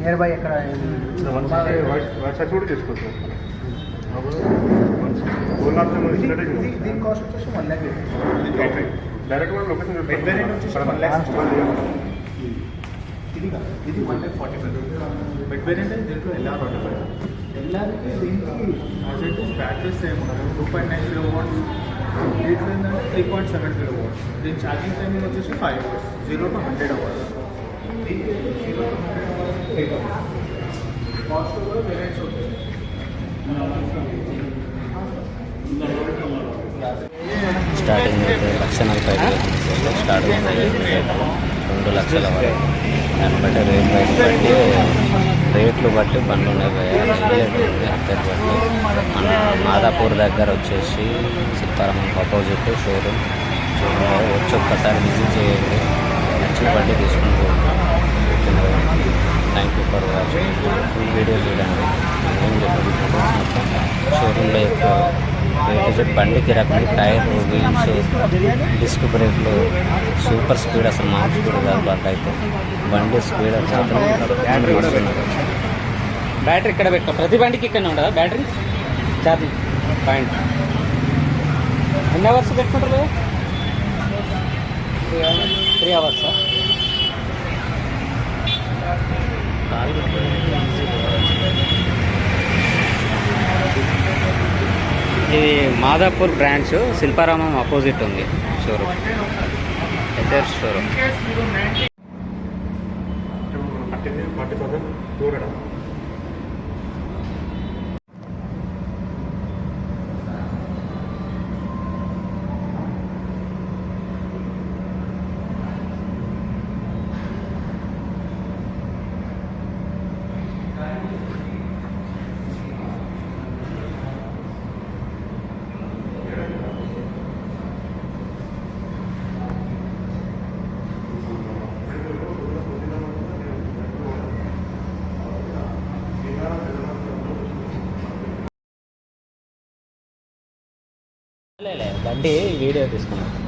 Near by ఎక్కడ one side కూడా తీసుకోవచ్చు ఫోన్ ఆప్షన్ ఇది- ఇచ్చినట్టే ఇది- దీని కాస్ట్ వచ్చేసి వన్ ల్యాక్ డైరెక్ట్ కూడా లొకేషన్ Bed variant వచ్చేసి one lakh ఇది కాదు ఇది one lakh forty five bed variant దీంట్లో ఎల్ఆర్ ఫార్టీ ఫైవ్ ఎల్ఆర్కి దీనికి as it is batteries same ఉండదు two point nine kilowatts దీంట్లో ఏంటంటే three point seven kilowatts దీని ఛార్జింగ్ టైమింగ్ వచ్చేసి five hours zero to hundred hours cost కూడా variants ఉంటాయి starting అయితే లక్ష నలభై ఐదు వేలు స్టార్ట్ అవుతుంది రెండు లక్షల వరకు. దాన్ని బట్టి రేట్ బయట బట్టి రేట్లు బట్టి బండ్లు ఉన్నాయి భయ్యా. బట్టి. మన మాదాపూర్ దగ్గర వచ్చేసి సీతారామం ఆపోజిట్ షోరూమ్. చూడండి వచ్చి ఒక్కసారి విజిట్ చేయండి. నచ్చిన బట్టి తీసుకుని thank you for watching full video చూడండి. ఏం చెప్పండి షోరూంలో ఎక్కువ రేట్ బండికి రకం టైర్ వీల్స్ డిస్క్ బ్రేక్లు సూపర్ స్పీడ్ అసలు మామూలు స్పీడ్ కాదు బండి అయితే. బండి స్పీడ్ మాత్రం బ్యాటరీ ఇక్కడ పెట్టు. ప్రతి బండికి ఇక్కడ ఉండదా బ్యాటరీ? Charging point. ఎన్ని అవర్స్ పెట్టుకుంటారు? Three hours? ఇది మాదాపూర్ బ్రాంచ్ శిల్పారామం అపోజిట్ ఉంది షోరూమ్. ఎదర్ షోరూమ్. బండి వీడియో తీసుకున్నాను.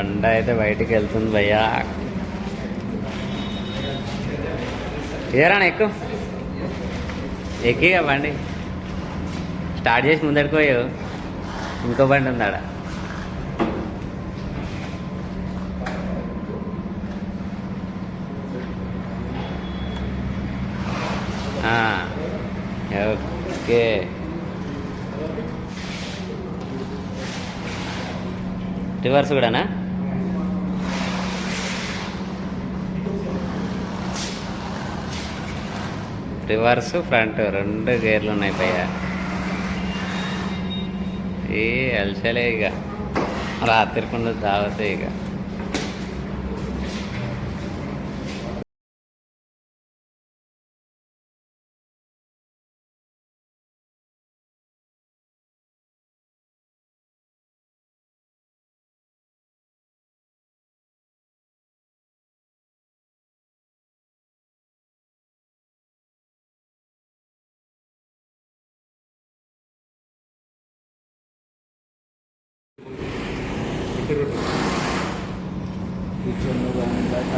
బండ అయితే బయటికి వెళ్తుంది భయ్యా. ఏరా ఎక్కువ ఎక్కిగా బండి. స్టార్ట్ చేసి ముందడికి ఇంకో బండి ఉందాడ. ఆ, ఓకే. రివర్స్ కూడానా? రివర్స్ ఫ్రంట్ రెండు గేర్లు ఉన్నాయి పయ్య ఏ అలసలే ఇక. రాత్రికుండా తాగుతాయి ఇక. తిరుగుతుంది కిచెన్ కానీ బయట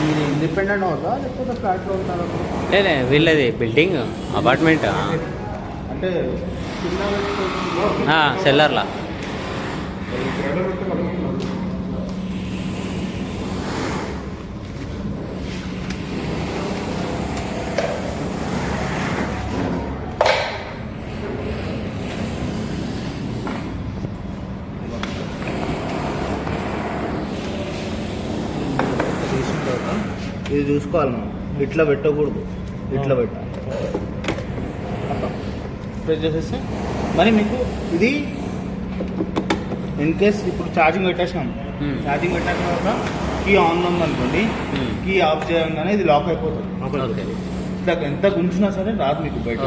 మీరు ఇండిపెండెంట్ అవుతా లేకపోతే ఫ్లాట్లో ఉంటారా? లేలే వీళ్ళది బిల్డింగ్ అపార్ట్మెంట్ అంటే సెల్లర్లా తీసిన తర్వాత ఇది చూసుకోవాలి మనం. ఇట్లా పెట్టకూడదు. ఇట్లా పెట్టాలి ప్రెస్ చేసేస్తే మరి మీకు ఇది ఇన్ కేస్ ఇప్పుడు ఛార్జింగ్ పెట్టేసినాం. Hmm. ఛార్జింగ్ పెట్టిన తర్వాత కీ ఆన్ ఉందనుకోండి Hmm. కీ ఆఫ్ చేయగానే ఇది లాక్ అయిపోతుంది. ఇట్లా ఎంత గుంచినా సరే రాదు మీకు బయట.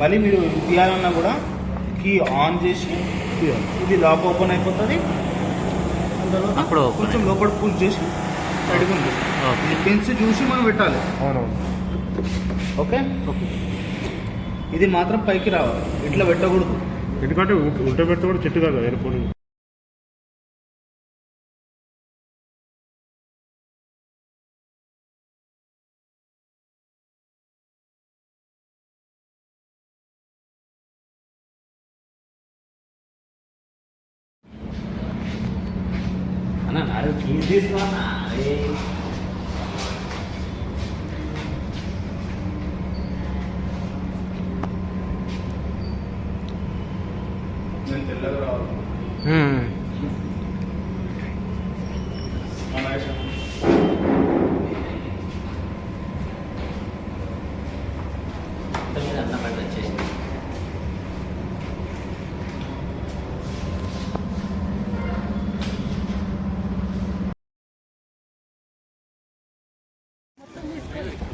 మళ్ళీ మీరు తీయాలన్నా కూడా కీ ఆన్ చేసి ఇది లాక్ ఓపెన్ అయిపోతుంది. తర్వాత కొంచెం లోపల పుష్ చేసి ఓకే. ఇది పెన్స్ చూసి మనం పెట్టాలి. అవునవును. ఓకే? ఇది మాత్రం పైకి రావాలి. ఇట్లా పెట్టకూడదు. ఎందుకంటే ఉల్ట పెడితే కూడా చెట్టు కాదు airport is this one? Hmm. Very good.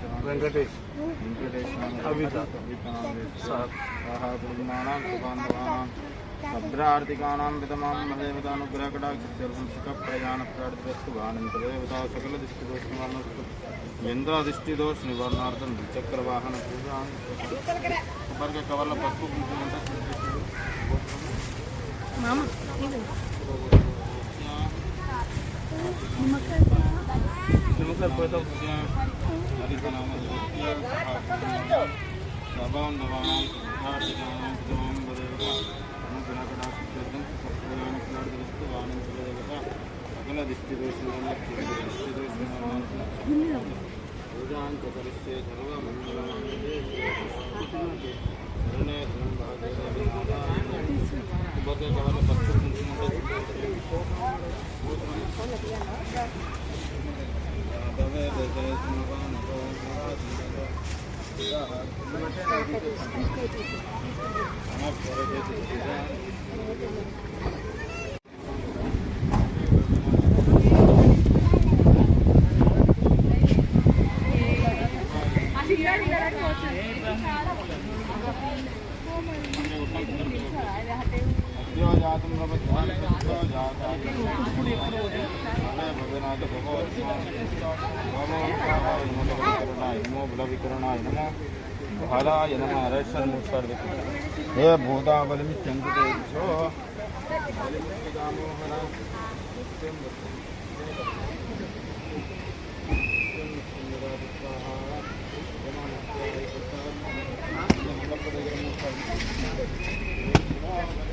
Swati Swati నామదేశ్య Shri Venkatesh Venkatesh అవిత. సుబాంధవానాం భద్రార్థికానాం విధమాం ప్రార్థిస్తు వానంతదేవతా సకల నివారణార్థం పూజ కవర్ల పసుపు కుంకుమ నిమ్మకాయలు పోతాం సభాం దవానాం సిద్ధార్థికానాం పితమాం వదేవత అనుగ్రహకటాక్షిత్యర్థం సత్ప్రయాణ సకల আমার পরে almışlar bekliyor. Ya burada abalimiz kendi de. Thank you.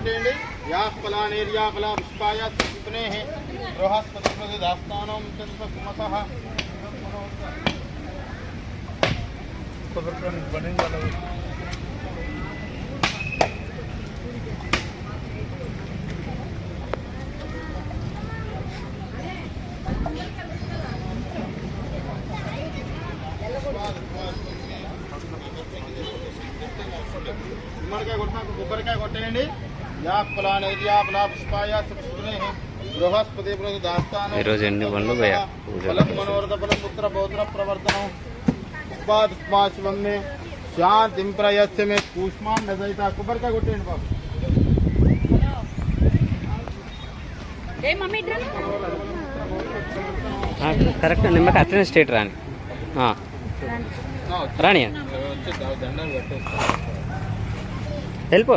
కొబ్బరికాయ కొట్టేయండి యా ఫలానేర్ యా ఫలా పుష్పాయ సుప్నే బృహస్పతి దాస్తానం కుమస కొబ్బరికాయ బండి ప్రవర్తనం ఉపాధి శివం మే శాంతిం ప్రయస్య మే కూష్మాన్ నజైత కొబ్బరికాయ కొట్టేయండి బాబు కరెక్ట్ నిమ్మకి అట్లనే స్ట్రేట్ రాని ఆ, రాని వచ్చి దండలు పెట్టేస్తా వెళ్ళిపో.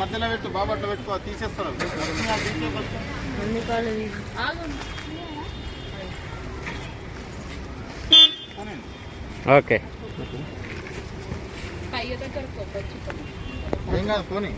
మధ్యలో పెట్టు బాబు అట్లా పెట్టుకో తీసేస్తారు ఓకే ఏం కాదు పోనీ.